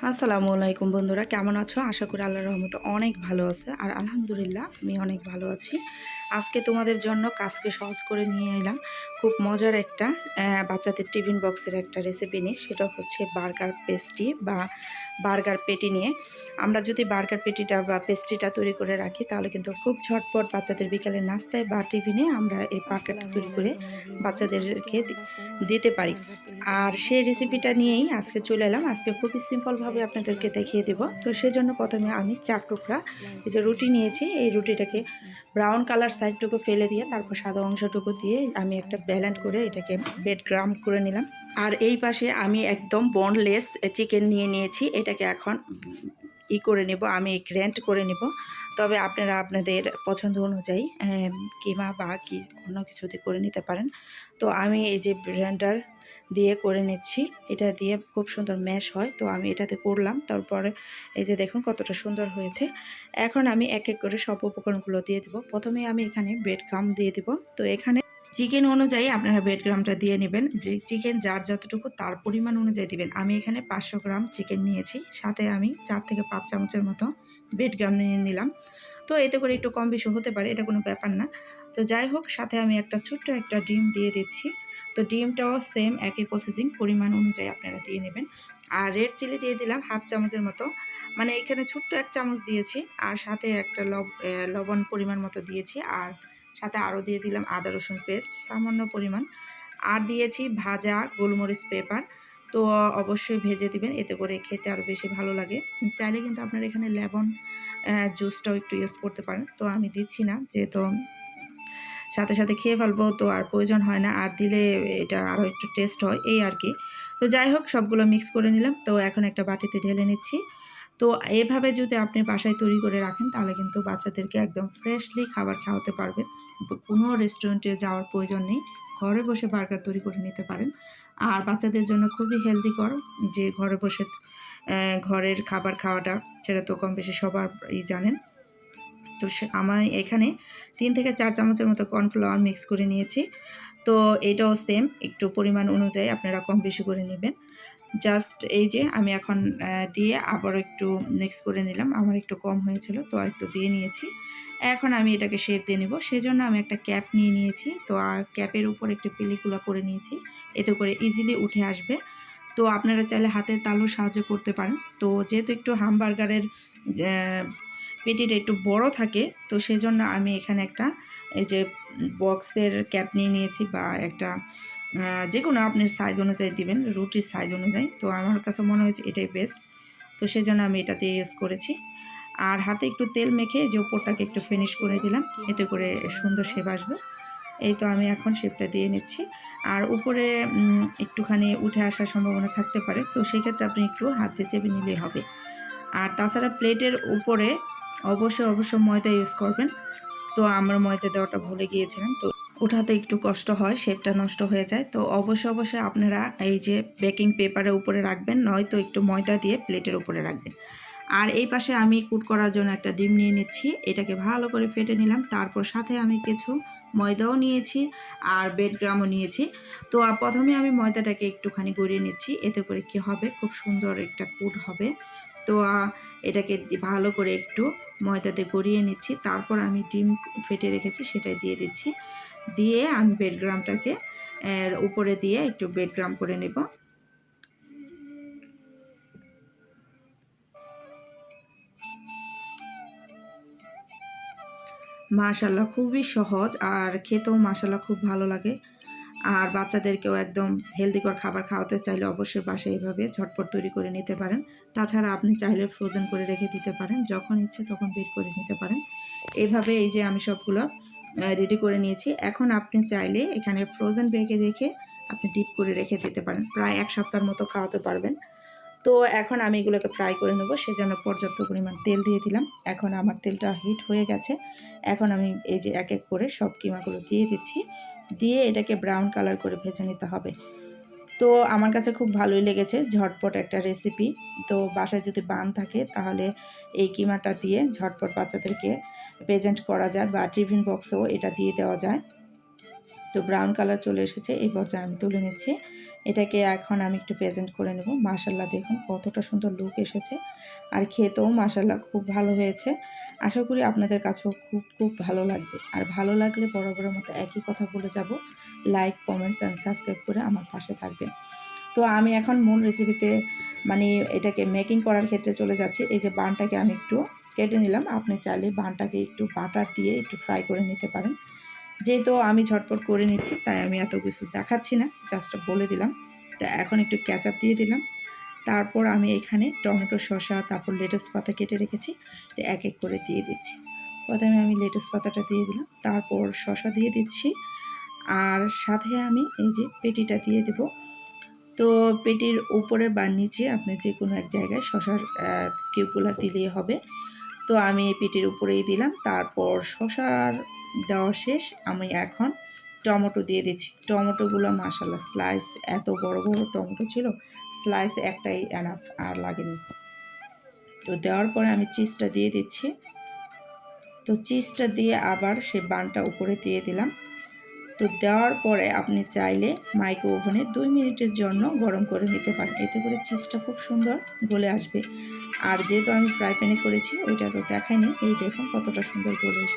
আসসালামু আলাইকুম বন্ধুরা, কেমন আছো? আশা করি আল্লাহর রহমতে অনেক ভালো আছে। আর আলহামদুলিল্লাহ, আমি অনেক ভালো আছি। আজকে তোমাদের জন্য কাজকে সহজ করে নিয়ে এলাম। খুব মজার একটা বাচ্চাদের টিফিন বক্সের একটা রেসিপি নিয়ে। সেটা হচ্ছে বার্গার পেস্ট্রি বা বার্গার পেটি নিয়ে। আমরা যদি বার্গার পেটিটা বা পেস্ট্রিটা তৈরি করে রাখি, তাহলে কিন্তু খুব ঝটপট বাচ্চাদের বিকালে নাস্তায় বা টিফিনে আমরা এই বার্গারটা তৈরি করে বাচ্চাদেরকে দিতে পারি। আর সেই রেসিপিটা নিয়েই আজকে চলে এলাম। আজকে খুবই সিম্পলভাবে আপনাদেরকে দেখিয়ে দেব। তো সেজন্য প্রথমে আমি চার টুকরা এই যে রুটি নিয়েছি। এই রুটিটাকে ব্রাউন কালার সাইডটুকু ফেলে দিয়ে, তারপর সাদা অংশটুকু দিয়ে আমি একটা ব্যালেন্ট করে এটাকে বেড গ্রাম করে নিলাম। আর এই পাশে আমি একদম বনলেস চিকেন নিয়ে নিয়েছি। এটাকে এখন ই করে নেব, আমি গ্র্যান্ড করে নেব। তবে আপনারা আপনাদের পছন্দ অনুযায়ী কিমা বা কি অন্য কিছুতে করে নিতে পারেন। তো আমি এই যে ব্র্যান্ডার দিয়ে করে নিচ্ছি, এটা দিয়ে খুব সুন্দর ম্যাশ হয়, তো আমি এটাতে করলাম। তারপরে এই যে দেখুন কতটা সুন্দর হয়েছে। এখন আমি এক এক করে সব উপকরণগুলো দিয়ে দেবো। প্রথমে আমি এখানে বেড গ্রাম দিয়ে দিব। তো এখানে চিকেন অনুযায়ী আপনারা বেড গ্রামটা দিয়ে নেবেন। যে চিকেন যার যতটুকু তার পরিমাণ অনুযায়ী দিবেন। আমি এখানে পাঁচশো গ্রাম চিকেন নিয়েছি। সাথে আমি চার থেকে পাঁচ চামচের মতো বেড গ্রাম নিয়ে নিলাম। তো এতে করে একটু কম বেশি হতে পারে, এটা কোনো ব্যাপার না। তো যাই হোক, সাথে আমি একটা ছোট্ট একটা ডিম দিয়ে দিচ্ছি। তো ডিমটাও সেম একই প্রসেসিং পরিমাণ অনুযায়ী আপনারা দিয়ে নেবেন। আর রেড চিলি দিয়ে দিলাম হাফ চামচের মতো। মানে এখানে ছোট্ট এক চামচ দিয়েছি। আর সাথে একটা লব লবণ পরিমাণ মতো দিয়েছি। আর সাথে আরও দিয়ে দিলাম আদা, রসুন পেস্ট সামান্য পরিমাণ। আর দিয়েছি ভাজা গোলমরিচ পেপার। তো অবশ্যই ভেজে দিবেন, এতে করে খেতে আরও বেশি ভালো লাগে। চাইলে কিন্তু আপনারা এখানে লেবন জুসটাও একটু ইউজ করতে পারেন। তো আমি দিচ্ছি না, যেহেতু সাথে সাথে খেয়ে ফেলব, তো আর প্রয়োজন হয় না। আর দিলে এটা আরও একটু টেস্ট হয়, এই আর কি। তো যাই হোক, সবগুলো মিক্স করে নিলাম। তো এখন একটা বাটিতে ঢেলে নিচ্ছি। তো এভাবে যদি আপনি বাসায় তৈরি করে রাখেন, তাহলে কিন্তু বাচ্চাদেরকে একদম ফ্রেশলি খাবার খাওয়াতে পারবেন কোনো রেস্টুরেন্টে যাওয়ার প্রয়োজন নেই। ঘরে বসে বার্গার তৈরি করে নিতে পারেন। আর বাচ্চাদের জন্য খুবই হেলদিকর যে ঘরে বসে ঘরের খাবার খাওয়াটা, সেটা তো কম বেশি সবার জানেন। তো সে, আমি এখানে তিন থেকে চার চামচের মতো কর্নফ্লাওয়ার মিক্স করে নিয়েছি। তো এটাও সেম একটু পরিমাণ অনুযায়ী আপনারা কম বেশি করে নেবেন। জাস্ট এই যে আমি এখন দিয়ে আবার একটু মিক্স করে নিলাম। আমার একটু কম হয়েছিল, তো একটু দিয়ে নিয়েছি। এখন আমি এটাকে শেপ দিয়ে নেব। সেজন্য আমি একটা ক্যাপ নিয়ে নিয়েছি। তো আর ক্যাপের উপর একটু পেলিকুলা করে নিয়েছি। এতে করে ইজিলি উঠে আসবে। তো আপনারা চাইলে হাতের তালু সাহায্য করতে পারেন। তো যেহেতু একটু হামবার্গারের পেটিটা একটু বড় থাকে, তো সেজন্য আমি এখানে একটা এই যে বক্সের ক্যাপ নিয়ে নিয়েছি বা একটা যে কোনো আপনার সাইজ অনুযায়ী দিবেন, রুটির সাইজ অনুযায়ী। তো আমার কাছে মনে হয়েছে এটাই বেস্ট তো সেজন্য আমি এটাতে ইউজ করেছি। আর হাতে একটু তেল মেখে যে ওপরটাকে একটু ফিনিশ করে দিলাম, এতে করে সুন্দর শেপ আসবে। এই তো আমি এখন শেপটা দিয়ে নিচ্ছি। আর উপরে একটুখানি উঠে আসার সম্ভাবনা থাকতে পারে। তো সেক্ষেত্রে আপনি একটু হাত চেপে নিলেই হবে। আর তাছাড়া প্লেটের উপরে অবশ্যই অবশ্যই ময়দা ইউজ করবেন। তো আমরা ময়দা দেওয়াটা ভুলে গিয়েছিলাম। তো ওঠাতে একটু কষ্ট হয় শেপটা নষ্ট হয়ে যায়। তো অবশ্যই অবশ্যই আপনারা এই যে বেকিং পেপারের উপরে রাখবেন, নয়তো একটু ময়দা দিয়ে প্লেটের উপরে রাখবেন। আর এই পাশে আমি কুট করার জন্য একটা ডিম নিয়ে নিচ্ছি, এটাকে ভালো করে ফেটে নিলাম। তারপর সাথে আমি কিছু ময়দাও নিয়েছি আর বেড গ্রামও নিয়েছি। তো প্রথমে আমি ময়দাটাকে একটুখানি গড়িয়ে নিচ্ছি, এতে করে কি হবে? খুব সুন্দর একটা কুট হবে। তো এটাকে ভালো করে একটু ময়দাতে গড়িয়ে নিচ্ছি। তারপর আমি ডিম ফেটে রেখেছি, সেটাই দিয়ে দিচ্ছি। দিয়ে আমি বেডগ্রামটাকে উপরে দিয়ে একটু বেডগ্রাম করে নেব। মাশাল্লাহ, খুবই সহজ আর খেতেও মাশাল্লাহ, খুব ভালো লাগে। আর বাচ্চাদেরকেও একদম হেলদিকর খাবার খাওয়াতে চাইলে অবশ্যই বাসায় এইভাবে ঝটপট তৈরি করে নিতে পারেন। তাছাড়া আপনি চাইলে ফ্রোজেন করে রেখে দিতে পারেন, যখন ইচ্ছে তখন বের করে নিতে পারেন। এইভাবে এই যে আমি সবগুলো রেডি করে নিয়েছি। এখন আপনি চাইলে এখানে ফ্রোজেন ব্যাগে রেখে আপনি ডিপ করে রেখে দিতে পারেন। প্রায় এক সপ্তাহের মতো খাওয়াতে পারবেন। তো এখন আমি এগুলোকে ফ্রাই করে নেব। সেজন্য পর্যাপ্ত পরিমাণ তেল দিয়ে দিলাম। এখন আমার তেলটা হিট হয়ে গেছে। এখন আমি এই যে এক এক করে সব কিমাগুলো দিয়ে দিচ্ছি। দিয়ে এটাকে ব্রাউন কালার করে ভেজে নিতে হবে। তো আমার কাছে খুব ভালোই লেগেছে ঝটপট একটা রেসিপি তো বাসায় যদি বান থাকে তাহলে এই কিমাটা দিয়ে ঝটপট বাচ্চাদেরকে প্রেজেন্ট করা যায় বা টিফিন বক্সেও এটা দিয়ে দেওয়া যায়। তো ব্রাউন কালার চলে এসেছে, এই পর্যায়ে আমি তুলে নিচ্ছি। এটাকে এখন আমি একটু প্রেজেন্ট করে নেব। মাসাল্লাহ দেখুন কতটা সুন্দর লুক এসেছে। আর খেতেও মাসাল্লাহ খুব ভালো হয়েছে। আশা করি আপনাদের কাছেও খুব খুব ভালো লাগবে। আর ভালো লাগলে বরাবরের মতো একই কথা বলে যাব। লাইক কমেন্টস অ্যান্ড সাবস্ক্রাইব করে আমার পাশে থাকবেন। তো আমি এখন মূল রেসিপিতে মানে এটাকে মেকিং করার ক্ষেত্রে চলে যাচ্ছি। এই যে বানটাকে আমি একটু কেটে নিলাম। আপনি চাইলে বানটাকে একটু বাটার দিয়ে একটু ফ্রাই করে নিতে পারেন। যেহেতু আমি ঝটপট করে নিচ্ছি, তাই আমি এত কিছু দেখাচ্ছি না জাস্ট বলে দিলাম। তো এখন একটু ক্যাচআপ দিয়ে দিলাম। তারপর আমি এখানে টমেটো, শসা, তারপর লেটুস পাতা কেটে রেখেছি। তো এক এক করে দিয়ে দিচ্ছি। প্রথমে আমি লেটুস পাতাটা দিয়ে দিলাম, তারপর শসা দিয়ে দিচ্ছি। আর সাথে আমি এই যে পেটিটা দিয়ে দেব। তো পেটির উপরে বা নিচে আপনি যে কোনো এক জায়গায় শশার কিউবগুলো দিলেই হবে। তো আমি পেটির উপরেই দিলাম। তারপর শশার দেওয়া শেষ। আমি এখন টমেটো দিয়ে দিচ্ছি। টমেটোগুলো মাসাল্লাহ স্লাইস এত বড় বড় টমেটো ছিল স্লাইস একটাই এনাফ আর লাগেনি। তো দেওয়ার পরে আমি চিজটা দিয়ে দিচ্ছি। তো চিজটা দিয়ে আবার সে বানটা উপরে দিয়ে দিলাম। তো দেওয়ার পরে আপনি চাইলে মাইক্রো ওভেনে দুই মিনিটের জন্য গরম করে নিতে পারেন। এতে করে চিজটা খুব সুন্দর গলে আসবে। আর যেহেতু আমি ফ্রাই প্যানে করেছি, ওইটা তো দেখাইনি। এই দেখুন কতটা সুন্দর গলে এসে